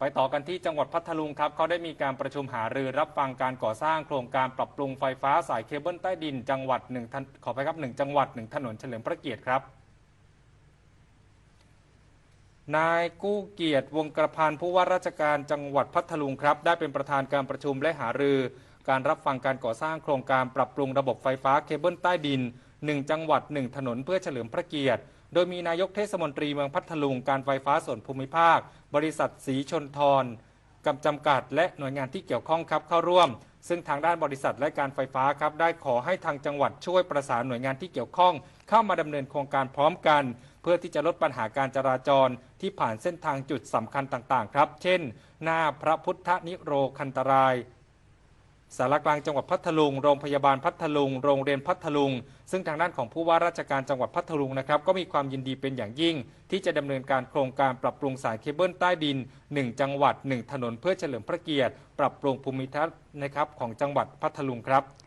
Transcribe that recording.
ไปต่อกันที่จังหวัดพัทลุงครับเขาได้มีการประชุมหารือรับฟังการก่อสร้างโครงการปรับปรุงไฟฟ้าสายเคเบิลใต้ดิน จังหวัดหนึ่งขอไปครับหนึ่งจังหวัดหนึ่งถนนเฉลิมพระเกียรติครับนายกู้เกียรติวงกระพันผู้ว่าราชการจังหวัดพัทลุงครับ ได้เป็นประธานการประชุมและหารือ การรับฟังการก่อสร้างโครงการปรับปรุงระบบไฟฟ้าเคเบิลใต้ดิน 1 จังหวัด 1 ถนนเพื่อเฉลิมพระเกียรติ โดยมีนายกเทศมนตรีเมืองพัทลุงการไฟฟ้าส่วนภูมิภาค บริษัทสีชนทรกำจำกัด และหน่วยงานที่เกี่ยวข้องครับเข้าร่วม ซึ่งทางด้านบริษัทและการไฟฟ้าครับได้ขอให้ทางจังหวัดช่วยประสานหน่วยงานที่เกี่ยวข้อง เข้ามาดำเนินโครงการพร้อมกัน เพื่อที่จะลดปัญหาการจราจรที่ผ่านเส้นทางจุดสำคัญต่างๆ ครับ เช่น หน้าพระพุทธนิโรคันตราย สารกลางจังหวัดพัทลุง โรงพยาบาลพัทลุง โรงเรียนพัทลุง ซึ่งทางด้านของผู้ว่าราชการจังหวัดพัทลุงนะครับ ก็มีความยินดีเป็นอย่างยิ่ง ที่จะดำเนินการโครงการปรับปรุงสายเคเบิลใต้ดิน 1 จังหวัด 1 ถนนเพื่อเฉลิมพระเกียรติ ปรับปรุงภูมิทัศน์นะครับของจังหวัดพัทลุงครับ